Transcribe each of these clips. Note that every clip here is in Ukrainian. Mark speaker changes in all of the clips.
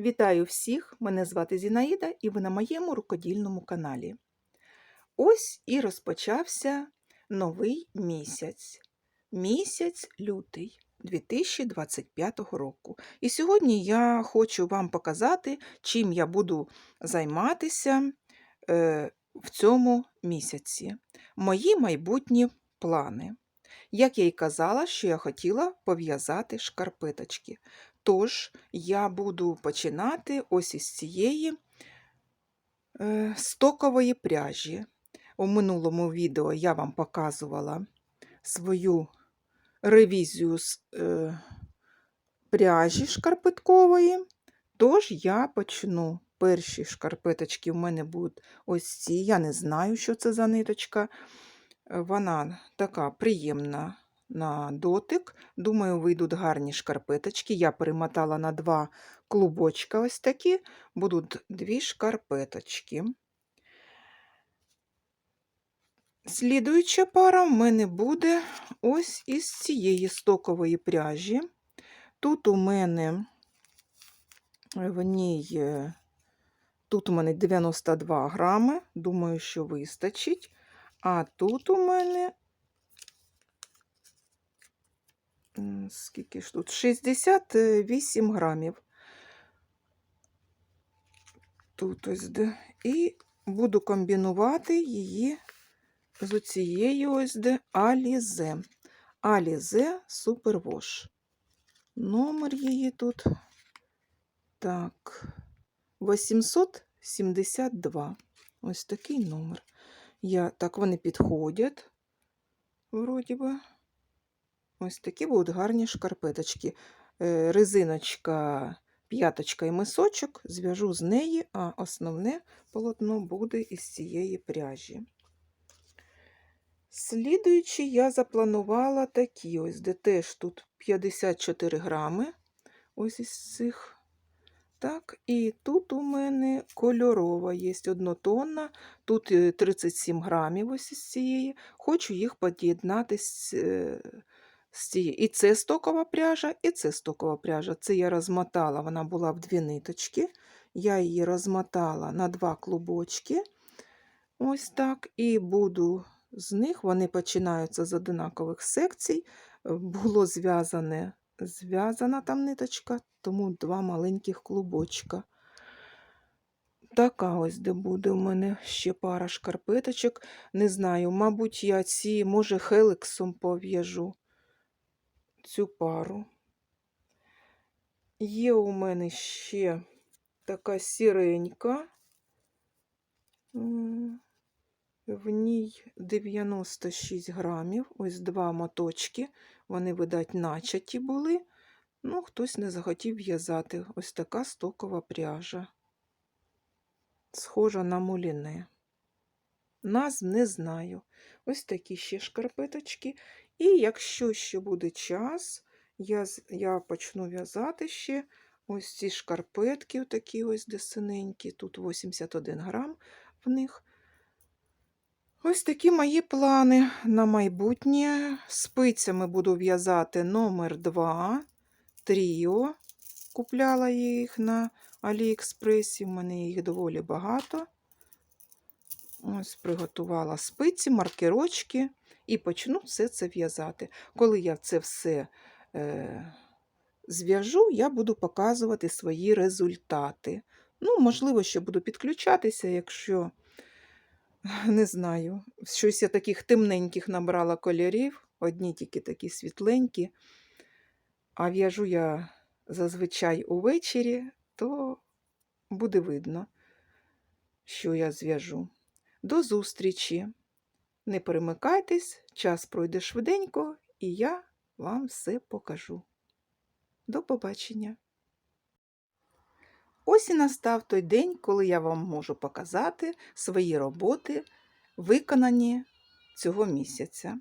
Speaker 1: Вітаю всіх! Мене звати Зінаїда і ви на моєму рукодільному каналі. Ось і розпочався новий місяць. Місяць лютий 2025 року. І сьогодні я хочу вам показати, чим я буду займатися е, в цьому місяці. Мої майбутні плани. Як я й казала, що я хотіла пов'язати шкарпеточки. Тож я буду починати ось із цієї е, стокової пряжі. У минулому відео я вам показувала свою ревізію з е, пряжі шкарпеткової. Тож я почну. Перші шкарпеточки в мене будуть ось ці. Я не знаю, що це за ниточка. Е, Вона така приємна на дотик. Думаю, вийдуть гарні шкарпеточки. Я перемотала на два клубочка ось такі, будуть дві шкарпеточки. Слідуюча пара в мене буде ось із цієї стокової пряжі. Тут у мене в ній, е, тут у мене 92 грами, думаю, що вистачить. А тут у мене Скільки ж тут? 68 грамів. Тут ось де. І буду комбінувати її з цією ось де Алізе. Алізе Супервош. Номер її тут. Так, 872. Ось такий номер. Я, Так, вони підходять. Вроді би. Ось такі будуть гарні шкарпеточки. Е, Резиночка, п'яточка і мисочок, зв'яжу з неї, а основне полотно буде із цієї пряжі. Слідуючи, я запланувала такі ось, де теж тут 54 грами. Ось із цих. Так, і тут у мене кольорова є однотонна, тут е, 37 грамів ось із цієї. Хочу їх під'єднати з е. І це стокова пряжа, і це стокова пряжа. Це я розмотала, вона була в дві ниточки. Я її розмотала на два клубочки. Ось так. І буду з них, вони починаються з одинакових секцій. Було зв'язане, зв'язана там ниточка, тому два маленьких клубочка. Така ось де буде у мене ще пара шкарпеточок. Не знаю, мабуть, я ці, може, хелексом пов'яжу цю пару. Є у мене ще така сіренька. В ній 96 грамів, ось два моточки. Вони, видать, начаті були. Ну, хтось не захотів в'язати. Ось така стокова пряжа. Схожа на муліне. Назв не знаю. Ось такі ще шкарпеточки. І якщо ще буде час, я я почну в'язати ще ось ці шкарпетки, такі ось десиненькі, тут 81 грам в них. Ось такі мої плани на майбутнє. Спицями буду в'язати номер 2 Тріо. Купляла їх на Аліекспресі, в мене їх доволі багато. Ось приготувала спиці, маркерочки і почну все це в'язати. Коли я це все е, зв'яжу, я буду показувати свої результати. Ну, можливо, ще буду підключатися, якщо, не знаю, щось я таких темненьких набрала кольорів, одні тільки такі світленькі, а в'яжу я зазвичай увечері, то буде видно, що я зв'яжу. До зустрічі! Не перемикайтесь, час пройде швиденько, і я вам все покажу. До побачення! Ось і настав той день, коли я вам можу показати свої роботи, виконані цього місяця.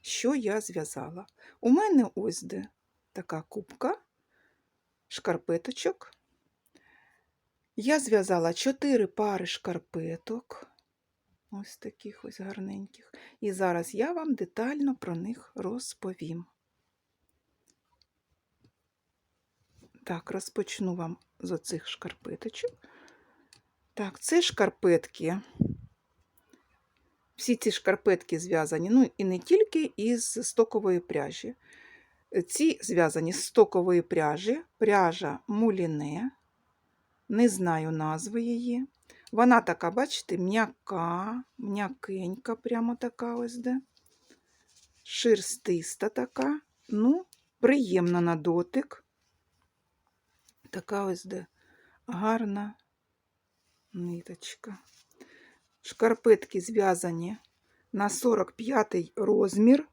Speaker 1: Що я зв'язала? У мене ось де така кубка шкарпеточок. Я зв'язала 4 пари шкарпеток. Ось таких ось гарненьких. І зараз я вам детально про них розповім. Так, розпочну вам з оцих шкарпеточок. Так, це шкарпетки. Всі ці шкарпетки зв'язані, ну і не тільки із стокової пряжі. Ці зв'язані з стокової пряжі, пряжа муліне, не знаю назви її. Вона така, бачите, м'яка, м'якенька, прямо така ось де. Шерстиста така, ну, приємна на дотик. Така ось де гарна ниточка. Шкарпетки зв'язані на 45 розмір.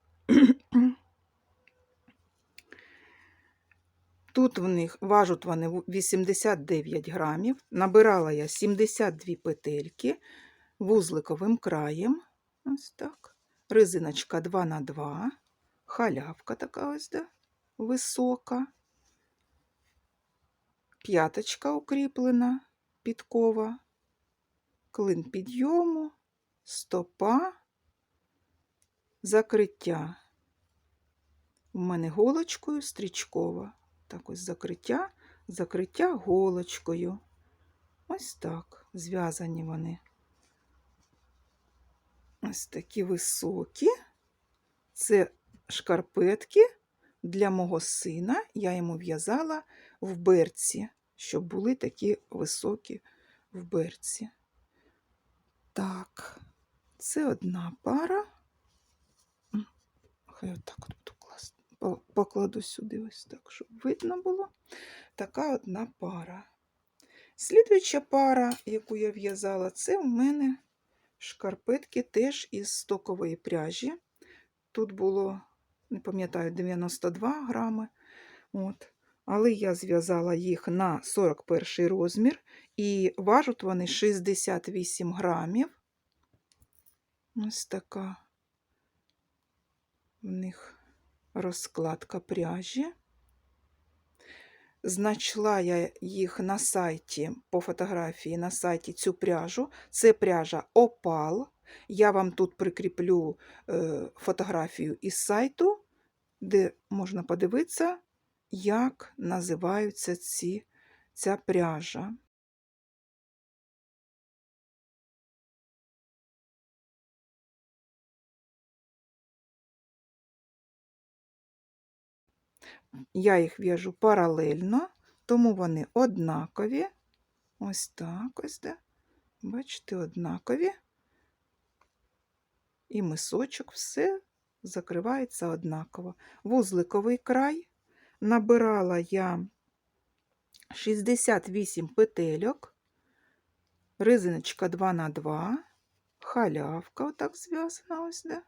Speaker 1: Тут в них важуть вони 89 грамів. Набирала я 72 петельки вузликовим краєм. Ось так. Резиночка 2 на 2 халявка така ось де, висока. П'яточка укріплена, підкова, клин підйому, стопа, закриття. У мене голочкою стрічкова. Так ось закриття, закриття голочкою. Ось так зв'язані вони. Ось такі високі. Це шкарпетки для мого сина. Я йому в'язала в берці, щоб були такі високі в берці. Так, це одна пара. Хай отак от Покладу сюди ось так, щоб видно було. Така одна пара. Слідуюча пара, яку я в'язала, це в мене шкарпетки теж із стокової пряжі. Тут було, не пам'ятаю, 92 грами. От. Але я зв'язала їх на 41 розмір і важать вони 68 грамів. Ось така в них розкладка пряжі. Значла я їх на сайті, по фотографії на сайті цю пряжу. Це пряжа Опал. Я вам тут прикріплю е, фотографію із сайту, де можна подивитися, як називаються ці, ця пряжа. Я їх в'яжу паралельно, тому вони однакові. Ось так ось де. Бачите, однакові. І мисочок все закривається однаково. Вузликовий край набирала я 68 петельок, резиночка 2 на 2 халявка отак зв'язана ось де.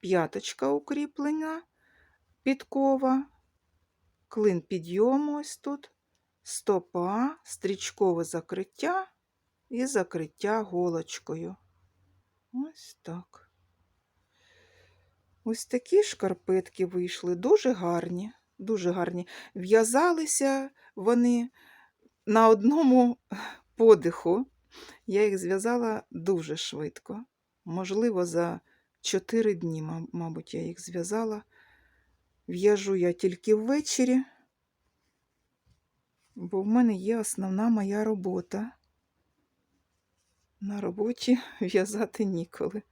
Speaker 1: П'яточка укріплена, підкова, клин підйому ось тут, стопа, стрічкове закриття і закриття голочкою. Ось так. Ось такі шкарпетки вийшли, дуже гарні, дуже гарні. В'язалися вони на одному подиху. Я їх зв'язала дуже швидко. Можливо, за 4 дні, мабуть, я їх зв'язала. В'яжу я тільки ввечері, бо в мене є основна моя робота. На роботі в'язати ніколи.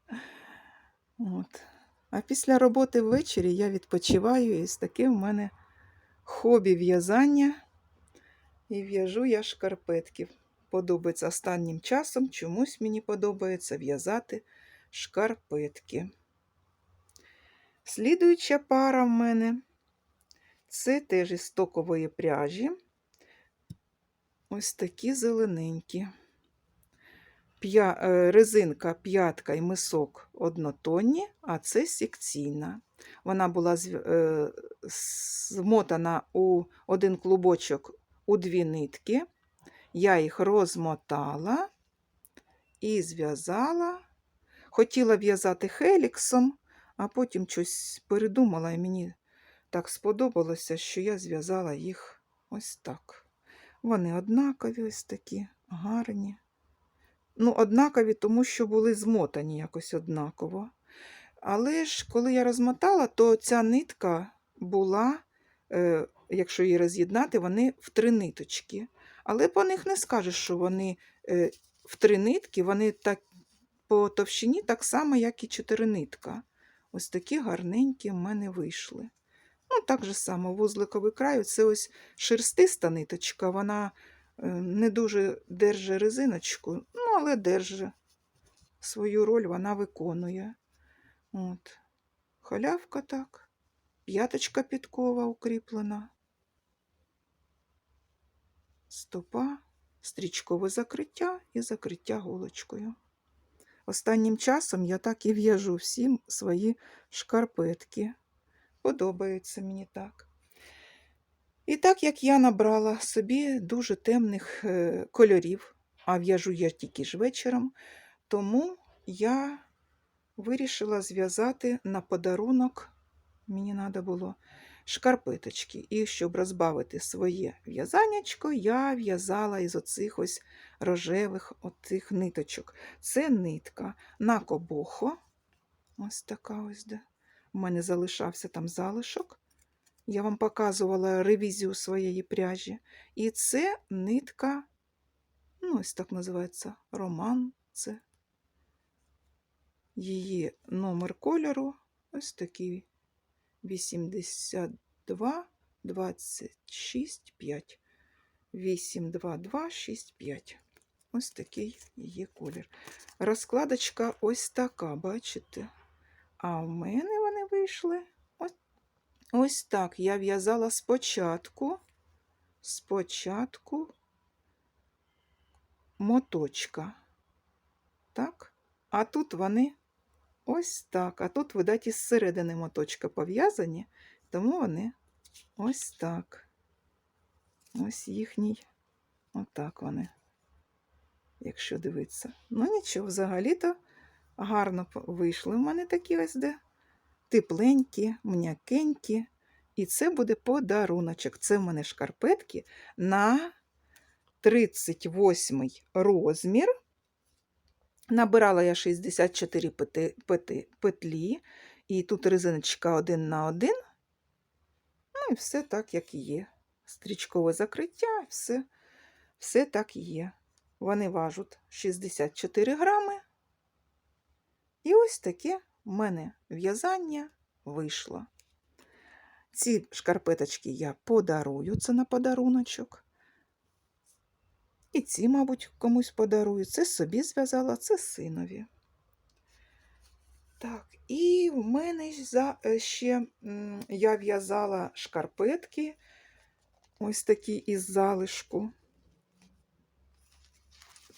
Speaker 1: От. А після роботи ввечері я відпочиваю, і з таке в мене хобі в'язання. І в'яжу я шкарпетки. Подобається останнім часом, чомусь мені подобається в'язати шкарпетки. Слідуюча пара в мене це теж із стокової пряжі. Ось такі зелененькі. П'я... е, Резинка, п'ятка і мисок однотонні, а це секційна. Вона була е, змотана у один клубочок у дві нитки. Я їх розмотала і зв'язала. Хотіла в'язати хеліксом, а потім щось передумала, і мені так сподобалося, що я зв'язала їх ось так. Вони однакові, ось такі, гарні. Ну, однакові, тому що були змотані якось однаково. Але ж коли я розмотала, то ця нитка була, е, якщо її роз'єднати, вони в три ниточки. Але по них не скажеш, що вони е, в три нитки, вони так по товщині так само, як і чотиринитка. Ось такі гарненькі в мене вийшли. Ну, так же само вузликовий край, це ось шерстиста ниточка, вона е, не дуже держить резиночку, ну, але держить свою роль вона виконує. От. Халявка так, п'яточка підкова укріплена, стопа, стрічкове закриття і закриття голочкою. Останнім часом я так і в'яжу всім свої шкарпетки. Подобається мені так. І так як я набрала собі дуже темних е, кольорів, а в'яжу я тільки ж вечором, тому я вирішила зв'язати на подарунок, мені треба було шкарпеточки. І щоб розбавити своє в'язаннячко, я в'язала із оцих ось рожевих оцих ниточок. Це нитка на кобохо. Ось така ось де. У мене залишався там залишок. Я вам показувала ревізію своєї пряжі. І це нитка, ну, ось так називається роман. Це її номер кольору ось такий 82 26 5. 82265. Ось такий її колір. Розкладочка ось така, бачите? А в мене вони вийшли ось, ось так. Я в'язала спочатку, спочатку моточка. Так? А тут вони ось так. А тут, видать, із середини моточка пов'язані, тому вони ось так. Ось їхній, отак вони, якщо дивитися. Ну нічого, взагалі-то гарно вийшли в мене такі ось де тепленькі, м'якенькі. І це буде подаруночок. Це в мене шкарпетки на 38 розмір. Набирала я 64 пети- пети- петлі, і тут резиночка один на один. Ну і все так, як є стрічкове закриття, все, все так є. Вони важать 64 грами. І ось таке в мене в'язання вийшло. Ці шкарпеточки я подарую, це на подаруночок. І ці, мабуть, комусь подарую. Це собі зв'язала, це синові. Так, і в мене е, ще я в'язала шкарпетки ось такі із залишку.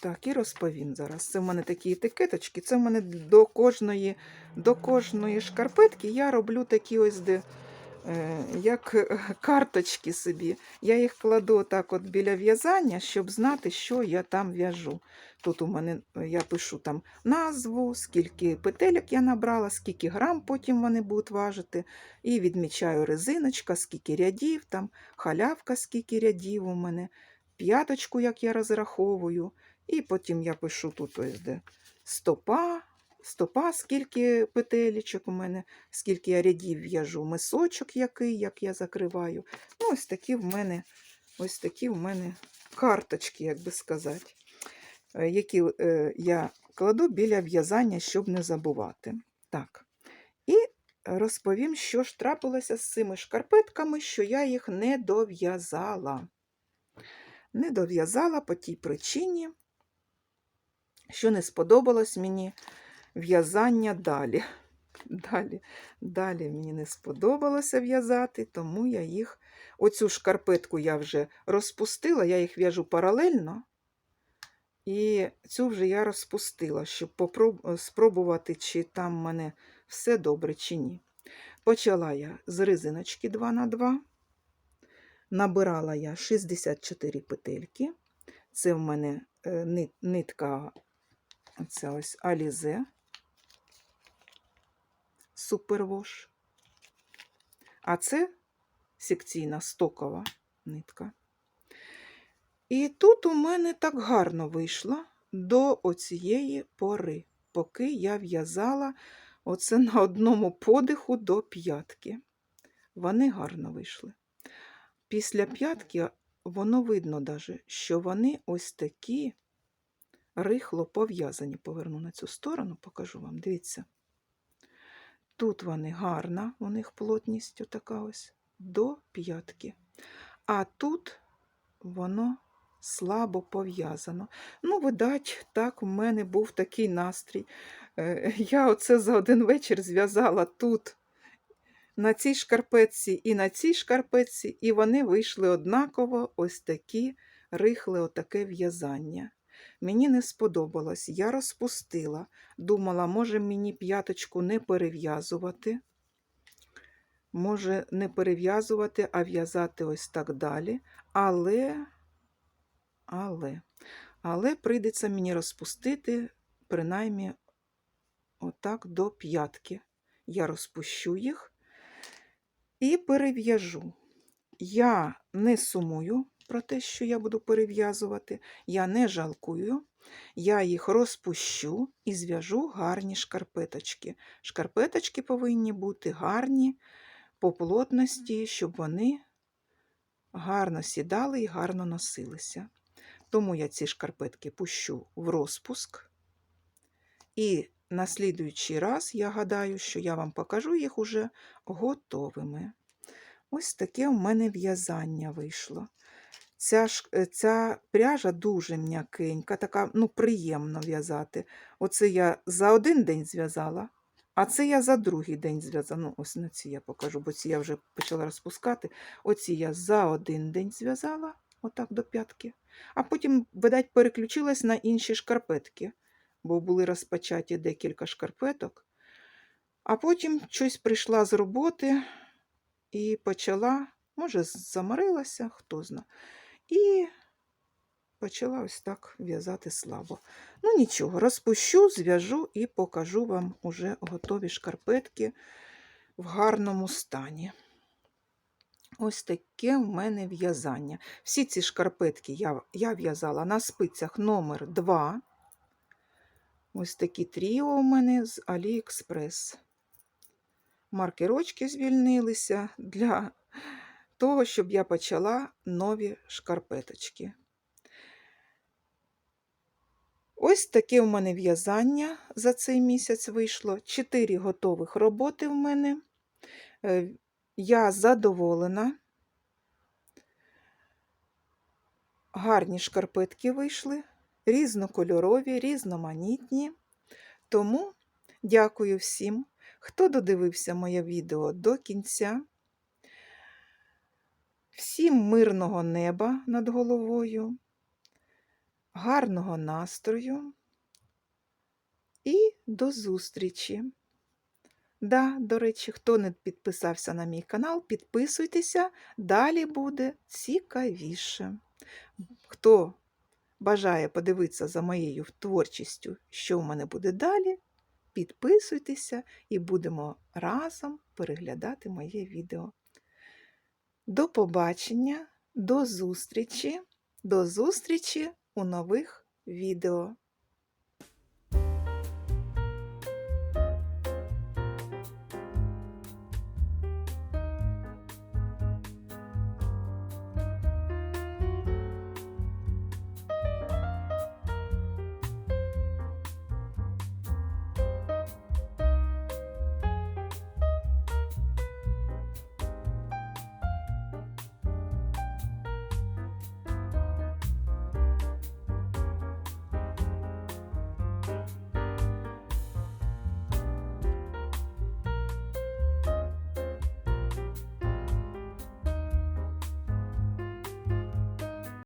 Speaker 1: Так, і розповім зараз. Це в мене такі етикеточки. Це в мене до кожної, до кожної шкарпетки я роблю такі ось де, е, як е, карточки собі. Я їх кладу так от біля в'язання, щоб знати, що я там в'яжу. Тут у мене е, я пишу там назву, скільки петелек я набрала, скільки грам потім вони будуть важити. І відмічаю резиночка, скільки рядів, там халявка, скільки рядів у мене, п'яточку, як я розраховую. І потім я пишу тут ось де стопа, стопа, скільки петелечок у мене, скільки я рядів в'яжу, мисочок який, як я закриваю. Ну, ось такі в мене, ось такі в мене карточки, як би сказати, е, які е, я кладу біля в'язання, щоб не забувати. Так. І розповім, що ж трапилося з цими шкарпетками, що я їх не дов'язала. Не дов'язала по тій причині, що не сподобалось мені в'язання далі. Далі, далі мені не сподобалося в'язати, тому я їх. Оцю шкарпетку я вже розпустила, я їх в'яжу паралельно. І цю вже я розпустила, щоб попроб... спробувати, чи там в мене все добре, чи ні. Почала я з резиночки 2 на 2 Набирала я 64 петельки. Це в мене е, нитка Оце ось Алізе Супервош. А це секційна стокова нитка. І тут у мене так гарно вийшло до оцієї пори, поки я в'язала оце на одному подиху до п'ятки. Вони гарно вийшли. Після п'ятки воно видно даже, що вони ось такі рихло пов'язані. Поверну на цю сторону, покажу вам. Дивіться. Тут вони гарна, у них плотність така ось до п'ятки. А тут воно слабо пов'язано. Ну, видать, так, у мене був такий настрій. Е, Я оце за один вечір зв'язала тут, на цій шкарпетці і на цій шкарпетці, і вони вийшли однаково ось такі рихле отаке в'язання. Мені не сподобалось, я розпустила. Думала, може мені п'яточку не перев'язувати. Може, не перев'язувати, а в'язати ось так далі. Але, але, але прийдеться мені розпустити, принаймні, отак до п'ятки. Я розпущу їх і перев'яжу. Я не сумую про те, що я буду перев'язувати, я не жалкую. Я їх розпущу і зв'яжу гарні шкарпеточки. Шкарпеточки повинні бути гарні по плотності, щоб вони гарно сідали і гарно носилися. Тому я ці шкарпетки пущу в розпуск. І на слідуючий раз я гадаю, що я вам покажу їх уже готовими. Ось таке у мене в'язання вийшло. Ця, ж- е, ця пряжа дуже м'якенька, така ну, приємно в'язати. Оце я за один день зв'язала, а це я за другий день зв'язала. Ну, ось на ці я покажу, бо ці я вже почала розпускати. Оці я за один день зв'язала, отак до п'ятки. А потім, видать, переключилась на інші шкарпетки, бо були розпочаті декілька шкарпеток. А потім щось прийшла з роботи і почала, може, заморилася, хто зна. І почала ось так в'язати слабо. Ну нічого, розпущу, зв'яжу і покажу вам уже готові шкарпетки в гарному стані. Ось таке в мене в'язання. Всі ці шкарпетки я, я в'язала на спицях номер 2. Ось такі тріо у мене з AliExpress. Маркерочки звільнилися для того, щоб я почала нові шкарпеточки. Ось таке у мене в'язання за цей місяць вийшло. Чотири готових роботи в мене. Е, Я задоволена. Гарні шкарпетки вийшли, різнокольорові, різноманітні. Тому дякую всім, хто додивився моє відео до кінця. Всім мирного неба над головою, гарного настрою і до зустрічі. Да, до речі, хто не підписався на мій канал, підписуйтеся, далі буде цікавіше. Хто бажає подивитися за моєю творчістю, що в мене буде далі, підписуйтеся і будемо разом переглядати моє відео. До побачення, до зустрічі, до зустрічі у нових відео.